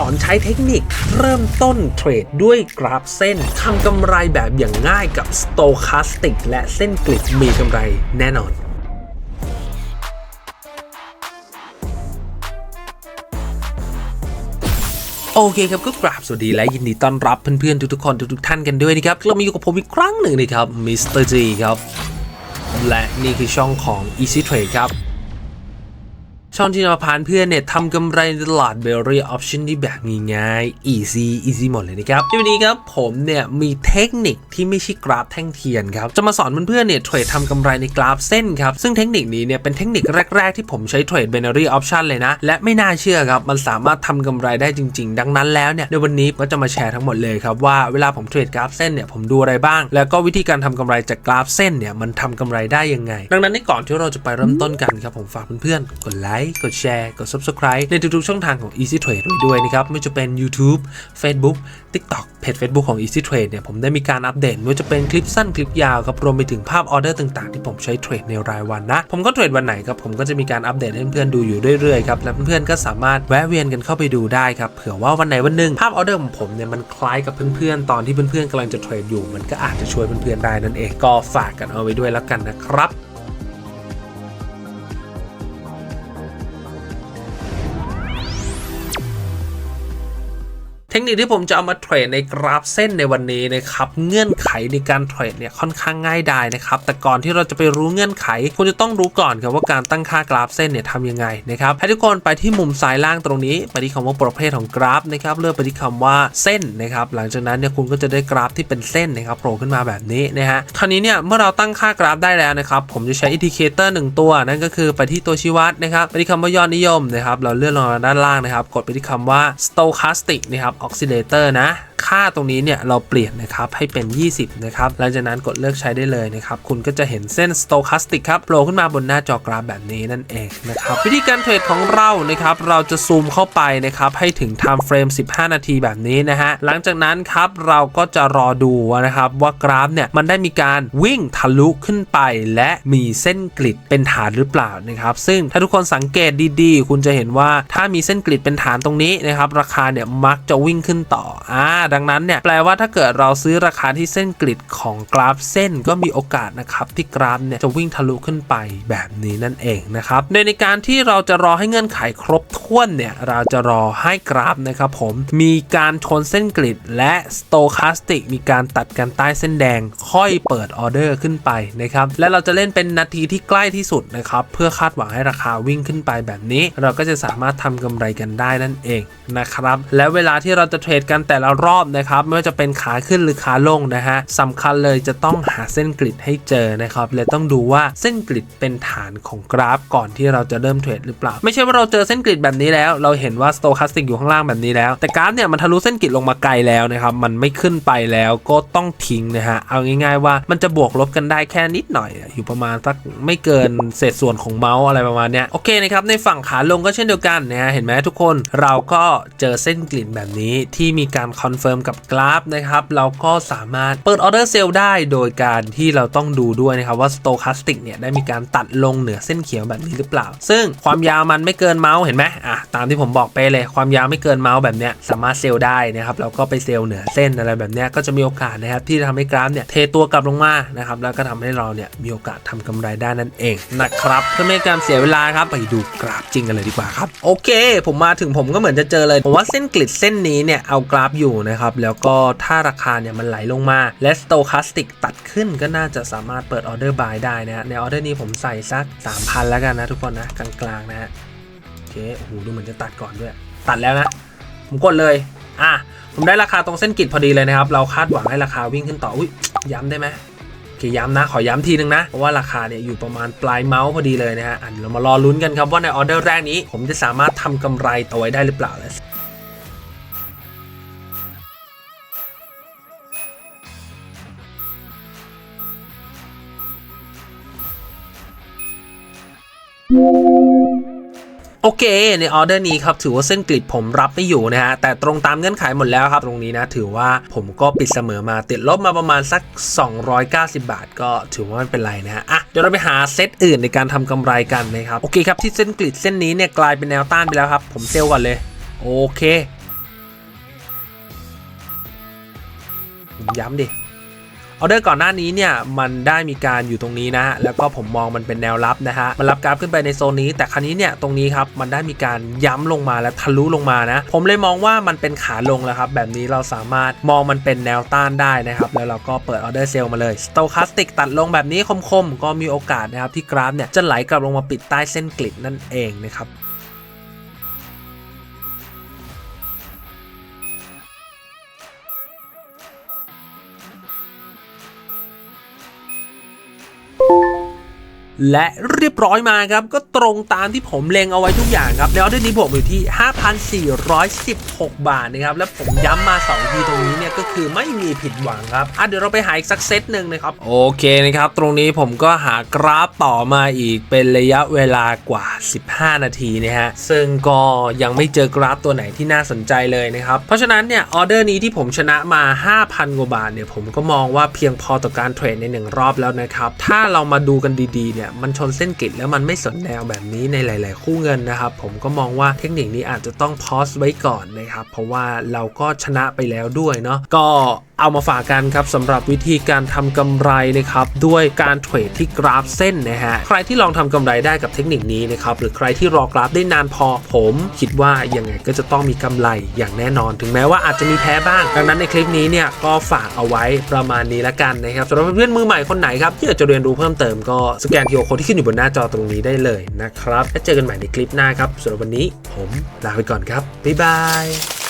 สอนใช้เทคนิคเริ่มต้นเทรดด้วยกราฟเส้นทำกำไรแบบอย่างง่ายกับ Stochastic และเส้นกลิดมีกำไรแน่นอนโอเคครับก็กราบสวัสดีและยินดีต้อนรับเพื่อนๆทุกๆคนทุกๆท่านกันด้วยนะครับเรามาอยู่กับผมอีกครั้งหนึ่งนะครับมิสเตอร์จีครับ และนี่คือช่องของ Easy Trade ครับ ช่องที่นำมาพานเพื่อนเนี่ยทำกำไรในตลาดเบลลี่ออปชั่นที่แบบง่ายๆ easy easy หมดเลยนะครับในวันนี้ครับผมเนี่ยมีเทคนิคที่ไม่ใช่กราฟแท่งเทียนครับ จะมาสอนเพื่อนๆเนี่ยเทรดทำกำไรในกราฟเส้นครับ ซึ่งเทคนิคนี้เนี่ยเป็นเทคนิคแรกๆ ที่ผมใช้เทรด binary option เลยนะ และไม่น่าเชื่อครับ มันสามารถทำกำไรได้จริง ๆ ดังนั้นแล้วเนี่ยในวันนี้ก็จะมาแชร์ทั้งหมดเลยครับว่าเวลาผมเทรดกราฟเส้นเนี่ยผมดูอะไรบ้าง แล้วก็วิธีการทำกำไรจากกราฟเส้นเนี่ยมันทำกำไรได้ยังไง ดังนั้นในก่อนที่เราจะไปเริ่มต้นกันครับผมฝากเพื่อนๆกดไลค์กดแชร์กด subscribe ในทุกๆ ช่องทางของ Easy Trade ไว้ด้วยนะครับไม่ว่าจะเป็น YouTube Facebook TikTok เพจ Facebook ของ Easy Trade เนี่ยผมได้มีการอัปเดตไม่ว่าจะเป็นคลิปสั้นคลิปยาวครับรวมไปถึงภาพออเดอร์ต่างๆ ที่ผมใช้เทรดในรายวันนะ ผมก็เทรดวันไหนครับผมก็จะมีการอัปเดตให้เพื่อนๆดูอยู่เรื่อยๆครับและเพื่อนๆก็สามารถแวะเวียนกันเข้าไปดูได้ครับเผื่อว่าวันไหนวันหนึ่งภาพออเดอร์ของผมเนี่ยมันคล้ายกับเพื่อนๆตอนที่เพื่อนๆกำลังจะเทรดอยู่ มันก็อาจจะช่วยเพื่อนๆได้นั่นเองก็ฝากกันเอาไว้ด้วยแล้วกันนะครับ ทคนิคที่ผมจะเอามาเทรดในกราฟเส้นในวันนี้นะครับเงื่อนไขในการเทรดเนี่ยค่อนข้างง่ายดายนะครับแต่ก่อนที่เราจะไปรู้เงื่อนไขคุณจะต้องรู้ก่อนครับว่าการตั้งค่ากราฟเส้นเนี่ยทำยังไงนะครับให้ทุกคนไปที่มุมซ้ายล่างตรงนี้ไปที่คำว่าประเภทของกราฟนะครับเลือกไปที่คำว่าเส้นนะครับหลังจากนั้นเนี่ยคุณก็จะได้กราฟที่เป็นเส้นนะครับโผล่ขึ้นมาแบบนี้นะฮะคราวนี้เนี่ยเมื่อเราตั้งค่ากราฟได้แล้วนะครับผมจะใช้อินดิเคเตอร์หนึ่งตัวนั่นก็คือไปที่ตัวชี้วัดนะครับไปที่คำว่ายอดนิยมนะครับเราเลื่อนลงมาด้านล่างนะครับกดไปที่คำว่า stochastic นะครับออกซิเลเตอร์นะ ค่าตรงนี้เนี่ยเราเปลี่ยนนะครับให้เป็น 20 นะครับ หลังจากนั้นกดเลือกใช้ได้เลยนะครับ คุณก็จะเห็นเส้น stochastic ครับโผล่ขึ้นมาบนหน้าจอกราฟแบบนี้นั่นเองนะครับ วิธีการเทรดของเรานะครับ เราจะซูมเข้าไปนะครับ ให้ถึง time frame 15 นาทีแบบนี้นะฮะ หลังจากนั้นครับเราก็จะรอดูนะครับว่ากราฟเนี่ยมันได้มีการวิ่งทะลุขึ้นไป และมีเส้นกริดเป็นฐานหรือเปล่านะครับ ซึ่งถ้าทุกคนสังเกตดีๆ คุณจะเห็นว่าถ้ามีเส้นกริดเป็นฐานตรงนี้นะครับราคาเนี่ยมักจะวิ่งขึ้นต่ออ่าดังนั้นเนี่ยแปลว่าถ้าเกิดเราซื้อราคาที่เส้นกริดของกราฟเส้นก็มีโอกาสนะครับที่กราฟเนี่ยจะวิ่งทะลุขึ้นไปแบบนี้นั่นเองนะครับโดยในการที่เราจะรอให้เงื่อนไขครบถ้วนเนี่ยเราจะรอให้กราฟนะครับผมมีการชนเส้นกริดและสโตคาสติกมีการตัดกันใต้เส้นแดงค่อยเปิดออเดอร์ขึ้นไปนะครับและเราจะเล่นเป็นนาทีที่ใกล้ที่สุดนะครับเพื่อคาดหวังให้ราคาวิ่งขึ้นไปแบบนี้ เราก็จะสามารถทำกำไรกันได้นั่นเองนะครับและเวลาที่เราจะเทรดกันแต่ละรอบอบนะครับไม่ว่าจะเป็นขาขึ้นหรือขาลงนะฮะสำคัญเลยจะต้องหาเส้นกริดให้เจอนะครับและต้องดูว่าเส้นกริดเป็นฐานของกราฟ ก่อนที่เราจะเริ่มเทรดหรือเปล่า ไม่ใช่ว่าเราเจอเส้นกริดแบบนี้แล้ว เราเห็นว่าสโตคาสติกอยู่ข้างล่างแบบนี้แล้ว แต่กราฟเนี่ยมันทะลุเส้นกริดลงมาไกลแล้วนะครับมันไม่ขึ้นไปแล้วก็ต้องทิ้งนะฮะเอาง่าย ๆ ว่ามันจะบวกลบกันได้แค่นิดหน่อย อยู่ประมาณสักไม่เกินเศษส่วนของเมาส์อะไรประมาณเนี้ยโอเคนะครับในฝั่งขาลงก็เช่นเดียวกันนะฮะเห็นไหมทุกคนเราก็เจอเส้นกลิ่นแบบนี้ที่มีการคอนเฟิร์มกับกราฟนะครับเราก็สามารถเปิดออเดอร์เซลได้โดยการที่เราต้องดูด้วยนะครับว่าสโตคาสติกเนี่ยได้มีการตัดลงเหนือเส้นเขียวแบบนี้หรือเปล่า ซึ่งความยาวมันไม่เกินเมาส์เห็นไหมอะตามที่ผมบอกไปเลยความยาวไม่เกินเมาส์แบบเนี้ยสามารถเซลได้นะครับเราก็ไปเซลเหนือเส้นอะไรแบบเนี้ยก็จะมีโอกาสนะครับที่จะทำให้กราฟเนี่ยเทตัวกลับลงมานะครับแล้วก็ทำให้เราเนี่ยมีโอกาสทำกำไรได้นั่นเองนะครับเพื่อไม่ให้การเสียเวลาครับไปดูกราฟจริงกันเลยดีกว่าครับโอเค ผมมาถึงผมก็เหมือนจะเจอเลยผมว่าเส้นกลิดเส้นนี้เนี่ยเอากราฟอยู่นะครับแล้วก็ถ้าราคาเนี่ยมันไหลลงมา และสโตคาสติกตัดขึ้นก็น่าจะสามารถเปิดออเดอร์บายได้นะฮะในออเดอร์นี้ผมใส่สัก 3,000 แล้วกันนะทุกคนนะ กลางๆนะฮะโอเคโอ้โหดูเหมือนจะตัดก่อนด้วย ตัดแล้วนะ ผมกดเลยอะผมได้ราคาตรงเส้นกริดพอดีเลยนะครับ เราคาดหวังให้ราคาวิ่งขึ้นต่ออุ้ยย้ำได้ไหมโอเคย้ำนะ ขอย้ำทีนึงนะ เพราะว่าราคาเนี่ยอยู่ประมาณปลายเมาส์พอดีเลยนะฮะอันเรามารอลุ้นกันครับว่าในออเดอร์แรกนี้ ผมจะสามารถทำกำไรเอาไว้ได้หรือเปล่า โอเคในออเดอร์นี้ครับถือว่าเส้นกริดผมรับไม่อยู่นะฮะแต่ตรงตามเงื่อนไขหมดแล้วครับ ตรงนี้นะถือว่าผมก็ปิดเสมอมาติดลบมาประมาณสัก 290 บาท ก็ถือว่าไม่เป็นไรนะฮะอะเดี๋ยวเราไปหาเซตอื่นในการทำกำไรกันนะครับโอเคครับที่เส้นกริดเส้นนี้เนี่ยกลายเป็นแนวต้านไปแล้วครับ ผมเซลก่อนเลยโอเคย้ำดิ ออเดอร์ก่อนหน้านี้เนี่ยมันได้มีการอยู่ตรงนี้นะฮะแล้วก็ผมมองมันเป็นแนวรับนะฮะมันรับกราฟขึ้นไปในโซนนี้ แต่ครั้นี้เนี่ยตรงนี้ครับมันได้มีการย้ำลงมาและทะลุลงมานะ ผมเลยมองว่ามันเป็นขาลงแล้วครับแบบนี้เราสามารถมองมันเป็นแนวต้านได้นะครับแล้วเราก็เปิดออเดอร์เซลมาเลยสโตคาสติกตัดลงแบบนี้คมๆ ก็มีโอกาสนะครับที่กราฟเนี่ยจะไหลกลับลงมาปิดใต้เส้นกลิดนั่นเองนะครับ และเรียบร้อยมาครับ ก็ตรงตามที่ผมเล็งเอาไว้ทุกอย่างครับในออเดอร์นี้ผมอยู่ที่ 5,416 บาทนะครับ และผมย้ำมา 2 ทีตรงนี้เนี่ย ก็คือไม่มีผิดหวังครับ อะเดี๋ยวเราไปหาอีกสักเซตหนึ่งนะครับ โอเคนะครับ ตรงนี้ผมก็หากราฟต่อมาอีกเป็นระยะเวลากว่า 15 นาทีนะฮะ ซึ่งก็ยังไม่เจอกราฟตัวไหนที่น่าสนใจเลยนะครับ เพราะฉะนั้นเนี่ยออเดอร์นี้ที่ผมชนะมา 5,000 กว่าบาทเนี่ยผมก็มองว่าเพียงพอต่อการเทรดในหนึ่งรอบแล้วนะครับถ้าเรามาดูกันดีๆเนี่ยมันชนเส้นกริดแล้วมันไม่สนแนวแบบนี้ในหลาย ๆ คู่เงินนะครับ ผมก็มองว่าเทคนิคนี้อาจจะต้องพอสไว้ก่อนนะครับเพราะว่าเราก็ชนะไปแล้วด้วยเนาะก็เอามาฝากกันครับสำหรับวิธีการทำกำไรนะครับด้วยการเทรดที่กราฟเส้นนะฮะใครที่ลองทำกำไรได้กับเทคนิคนี้นะครับหรือใครที่รอกราฟได้นานพอผมคิดว่ายังไงก็จะต้องมีกำไรอย่างแน่นอน ถึงแม้ว่าอาจจะมีแพ้บ้าง ดังนั้นในคลิปนี้เนี่ยก็ฝากเอาไว้ประมาณนี้ละกันนะครับสำหรับเพื่อนมือใหม่คนไหนครับที่อยากจะเรียนรู้เพิ่มเติมก็สแกน QR Code ที่ขึ้นอยู่บนหน้าจอตรงนี้ได้เลยนะครับ แล้วเจอกันใหม่ในคลิปหน้าครับสำหรับวันนี้ผมลาไปก่อนครับ บ๊ายบาย